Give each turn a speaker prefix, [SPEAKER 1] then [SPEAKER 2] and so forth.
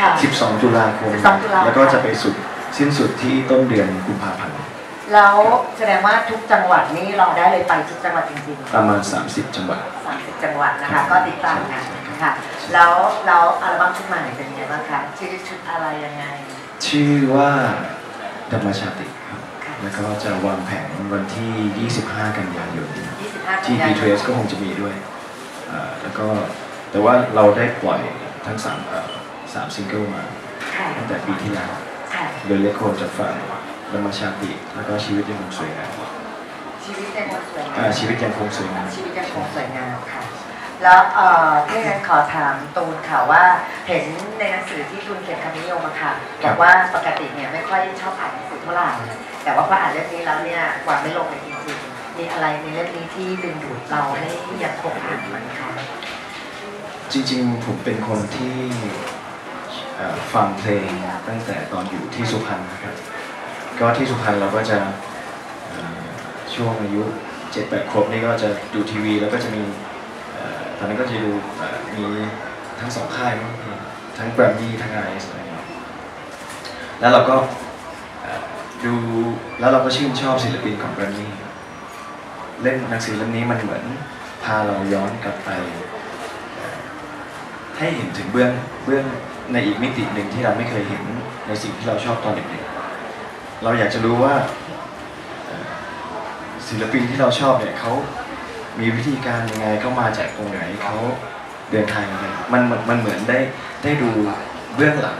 [SPEAKER 1] ค่ะ
[SPEAKER 2] 12 ตุลาคม
[SPEAKER 1] 12ตุลาคม
[SPEAKER 2] แล้วก็จะไปสุดสิ้นสุดที่ต้นเดือนกุมภาพันธ์
[SPEAKER 1] แล้วแสดงว่าทุกจังหวัดนี่เราได้เลยไปทุกจังหวัดจริงๆ
[SPEAKER 2] ประมาณ 30 จังหวัด
[SPEAKER 1] 30 จังหวัดนะคะ ก็ติดตามกันค่ะ แล้วแล้วอัลบั้มชุดใหม่เป็นยังไงบ้างคะชื่อชุดอะไรยังไง
[SPEAKER 2] ชื่อว่าธรรมชาติครับ
[SPEAKER 1] ค่ะ
[SPEAKER 2] แล้วก็จะวางแผนวันที่ 25 กันยายน
[SPEAKER 1] 25
[SPEAKER 2] ที่
[SPEAKER 1] กัน
[SPEAKER 2] b
[SPEAKER 1] ยา
[SPEAKER 2] t
[SPEAKER 1] ย
[SPEAKER 2] r a c e ก็คงจะมีด้วยเอ่อแล้วก็แต่ว่าเราได้ปล่อยทั้งสามเอ่อ สามซิงเกิลมา
[SPEAKER 1] ค่ะ
[SPEAKER 2] ตั้งแต่ปีที่แล้ว
[SPEAKER 1] ค่ะ
[SPEAKER 2] โดยเลโคจากฝั่งธรรมชาติแล้วก็ชีวิตยังคงสวยงาม
[SPEAKER 1] ชีวิตยังคงสวยงา
[SPEAKER 2] อ่ามชีวิตยังคงสวยงาม
[SPEAKER 1] ชีวิตยังคงสวยงามค่ะแล้วเอ่อที่งั้นขอถามตูนค่ะว่าเห็นในหนังสือที่ตูนเขียนคำนิยมอะค่ะบอกว่าปกติเนี่ยไม่ค่อยชอบอ่านหนังสือเท่าไหร่แต่ว่าพออ่านเล่มนี้แล้วเนี่ยวางไม่ลงเลยจริงๆมีอะไรในเล่มนี้ที่ดึงดูดเราให้ยังคงอ่านมันคะ
[SPEAKER 2] จริงๆผมเป็นคนที่เอ่อ ฟังเพลงตั้งแต่ตอนอยู่ที่สุพรรณนะครับ ก็ที่สุพรรณเราก็จะช่วงอายุเจ็ดแปดขวบนี่ก็จะดูทีวี แล้วก็จะมีตอนนั้นก็จะดูมีทั้งสองค่ายทั้งแกรมมี่ทั้งไอเอสอะไรเงี้ยแล้วเราก็ดูแล้วเราก็ชื่นชอบศิลปินของแกรมมี่เล่นหนังสือเล่มนี้มันเหมือนพาเราย้อนกลับไป ให้เห็นถึงเบื้องเบื้อง ในอีกมิติหนึ่งที่เราไม่เคยเห็นในสิ่งที่เราชอบตอนเด็กๆ เราอยากจะรู้ว่าศิลปินที่เราชอบเนี่ยเขามีวิธีการยังไงเขามาจากตรงไหนเขาเดินทางยังไงมันมันเหมือนได้ได้ดูเบื้องหลัง